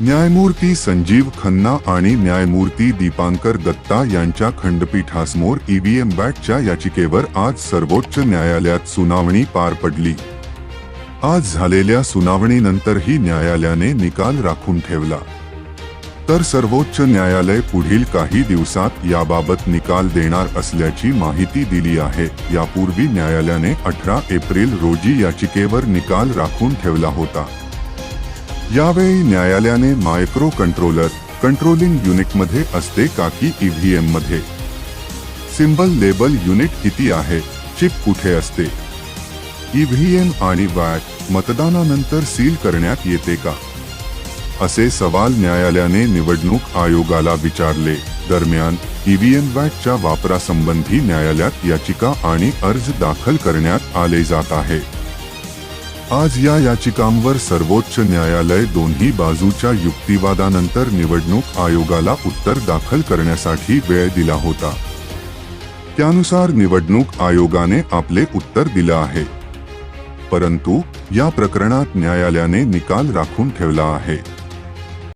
न्यायमूर्ती संजीव खन्ना आणि न्यायमूर्ती दीपांकर दत्ता यांच्या खंडपीठासमोर ईव्हीएम बॅटच्या याचिकेवर आज सर्वोच्च न्यायालयात सुनावणी पार पडली. आज झालेल्या सुनावणीनंतरही न्यायालयाने निकाल राखून ठेवला. तर सर्वोच्च न्यायालय पुढील काही दिवसात याबाबत निकाल देणार असल्याची माहिती दिली आहे. यापूर्वी न्यायालयाने अठरा एप्रिल रोजी याचिकेवर निकाल राखून ठेवला होता. यावेळी न्यायालयाने मायक्रो कंट्रोलर कंट्रोलिंग युनिटमध्ये असते का की ईव्हीएममध्ये? सिम्बल लेबल युनिट किती आहे? चिप कुठे असते? ईव्हीएम आणि वॅट मतदानानंतर सील करण्यात येते का? असे सवाल न्यायालयाने निवडणूक आयोगाला विचारले. दरम्यान ईव्हीएम वॅटच्या वापरासंबंधी न्यायालयात याचिका आणि अर्ज दाखल करण्यात आले जात आहे. आज या याचिकांवर सर्वोच्च न्यायालय दोन्ही बाजूच्या युक्तिवादानंतर निवडणूक आयोगाला उत्तर दाखल करण्यासाठी वेळ दिला होता. त्यानुसार निवडणूक आयोगाने आपले उत्तर दिलं आहे. परंतु या प्रकरणात न्यायालयाने निकाल राखून ठेवला आहे.